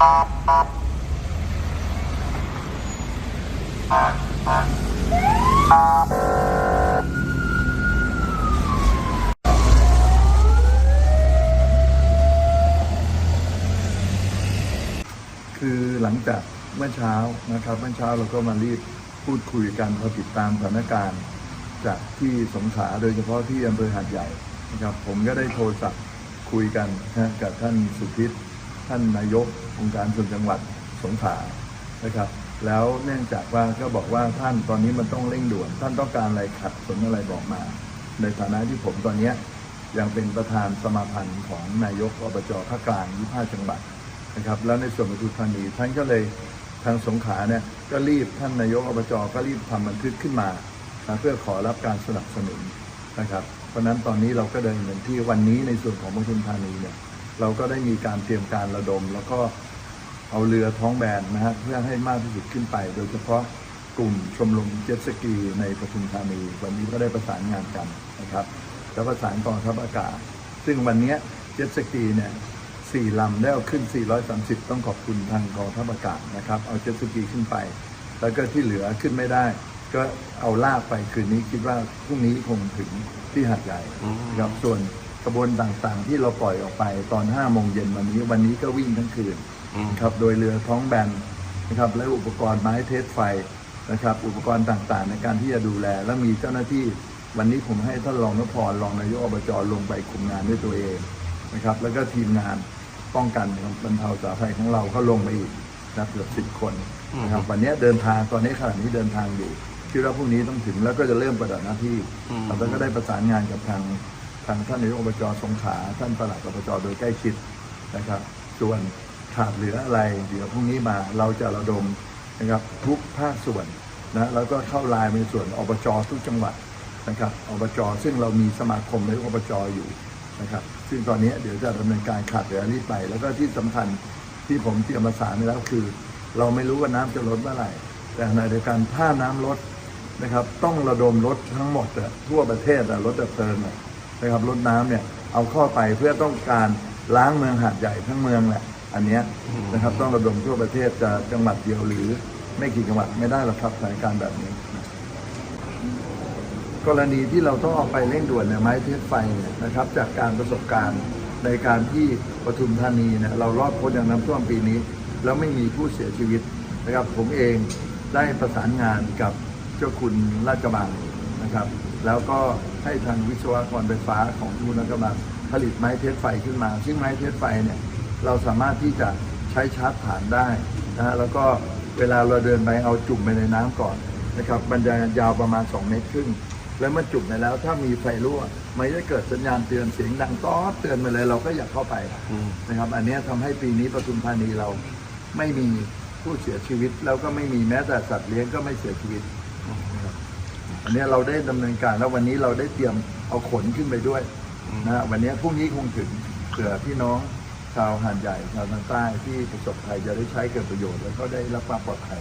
คือหลังจากเมื่อเช้านะครับ เมื่อเช้าเราก็มารีบพูดคุยกันเพื่อติดตามสถานการณ์จากที่สงขาโดยเฉพาะที่อำเภอหาดใหญ่นะครับ ผมก็ได้โทรศัพท์คุยกันนะกับท่านสุพิษ ท่านนายกองค์การส่วนจังหวัดสงขลานะครับ แล้วเนื่องจากว่าก็บอกว่าท่านตอนนี้มันต้องเร่งด่วน ท่านต้องการอะไรขัดสนอะไรบอกมา ในฐานะที่ผมตอนนี้ยังเป็นประธานสมาพันธ์ของนายกอบจภาคกลาง25จังหวัดนะครับ แล้วในส่วนปทุมธานีท่านก็เลยทางสงขลาเนี่ยก็รีบท่านนายกอบจก็รีบทำบันทึกขึ้นมานะเพื่อขอรับการสนับสนุนนะครับ เพราะฉะนั้นตอนนี้เราก็เดินเหมือนที่วันนี้ในส่วนของปทุมธานีเนี่ย เราก็ได้มีการเตรียมการระดม แล้วก็เอาเรือท้องแบนนะฮะเพื่อให้มากที่สุดขึ้นไป โดยเฉพาะกลุ่มชมรมเจ็ตสกีในปทุมธานี วันนี้ก็ได้ประสานงานกันนะครับ แล้วประสานกองทัพอากาศ ซึ่งวันนี้เจ็ตสกีเนี่ยสี่ลำได้เอาขึ้น 430 ต้องขอบคุณทางกองทัพอากาศนะครับ เอาเจ็ตสกีขึ้นไป แล้วก็ที่เหลือขึ้นไม่ได้ ก็เอาลากไปคืนนี้คิดว่าพรุ่งนี้คงถึงที่หัดใหญ่นะครับส่วน กระบวนต่างๆ ที่เราปล่อยออกไปตอน5โมงเย็นวันนี้วันนี้ก็วิ่งทั้งคืนนะครับโดยเรือท้องแบนนะครับและอุปกรณ์ไม้เทสไฟนะครับ อุปกรณ์ต่างๆ ในการที่จะดูแล และมีเจ้าหน้าที่วันนี้ผมให้ท่านรองนพรรองนายกอบจลงไปคุมงานด้วยตัวเองนะครับ แล้วก็ทีมงานป้องกันบรรเทาสาธารณภัยของเราก็ลงไปอีกนะเกือบสิบคนนะครับวันนี้เดินทางตอนนี้ขณะนี้เดินทางอยู่คิดว่าพรุ่งนี้ต้องถึงแล้วก็จะเริ่มปฏิบัติหน้าที่แล้วก็ได้ประสานงานกับทาง ทางท่านนายกอบจสงขลาท่านประหลัดอบจโดยใกล้ชิดนะครับ ส่วนขาดเหลืออะไร เดี๋ยวพรุ่งนี้มาเราจะระดมนะครับทุกภาคส่วนนะแล้วก็เข้าลน์ในส่วนอบจทุกจังหวัดนะครับอบจซึ่งเรามีสมาคมในอบจอยู่นะครับ ซึ่งตอนนี้เดี๋ยวจะดำเนินการขาดเหลือนี้ไป แล้วก็ที่สำคัญที่ผมเตรียมประสานไว้แล้วคือ เราไม่รู้ว่าน้ำจะลดเมื่อไหร่ แต่ในเดียวกันถ้าน้ำลดนะครับ ต้องระดมรถทั้งหมดทั่วประเทศรถดับเพลิงอะ นะครับรถน้ำเนี่ยเอาเข้าไปเพื่อต้องการล้างเมืองหาดใหญ่ทั้งเมืองแหละอันเนี้ยนะครับต้องระดมทั่วประเทศจะจังหวัดเดียวหรือไม่กี่จังหวัดไม่ได้หรอกครับสถานการณ์แบบนี้กรณีที่เราต้องเอาไปเร่งด่วนเนี่ยไม้เทสไฟเนี่ยนะครับ จากการประสบการณ์ในการที่ปทุมธานีเนี่ยเรารอดพ้นจากน้ำท่วมปีนี้ แล้วไม่มีผู้เสียชีวิตนะครับผมเองได้ประสานงานกับเจ้าคุณราชบังนะครับ แล้วก็ให้ทางวิศวกรไฟฟ้าของทุนราชบังผลิตไม้เทสไฟขึ้นมา ซึ่งไม้เทสไฟเนี่ยเราสามารถที่จะใช้ชาร์จฐานได้นะฮะแล้วก็เวลาเราเดินไปเอาจุ่มไปในน้ำก่อนนะครับบรรยายยาวประมาณ 2 เมตรครึ่งแล้วมันจุดไปแล้วถ้ามีไฟรั่วมันจะเกิดสัญญาณเตือนเสียงดังต้อเตือนมาเลยเราก็อยากเข้าไปนะครับ อันนี้ยทำให้ปีนี้ปทุมธานีเราไม่มีผู้เสียชีวิต แล้วก็ไม่มีแม้แต่สัตว์เลี้ยงก็ไม่เสียชีวิตนะครับ อันเนี้ยเราได้ดำเนินการแล้ววันนี้เราได้เตรียมเอาขนขึ้นไปด้วยนะฮะวันเนี้ยพรุ่งนี้คงถึงเผื่อพี่น้องชาวหาดใหญ่ชาวทางใต้ที่ประสบภัยจะได้ใช้เกิดประโยชน์ แล้วก็ได้รับความปลอดภัย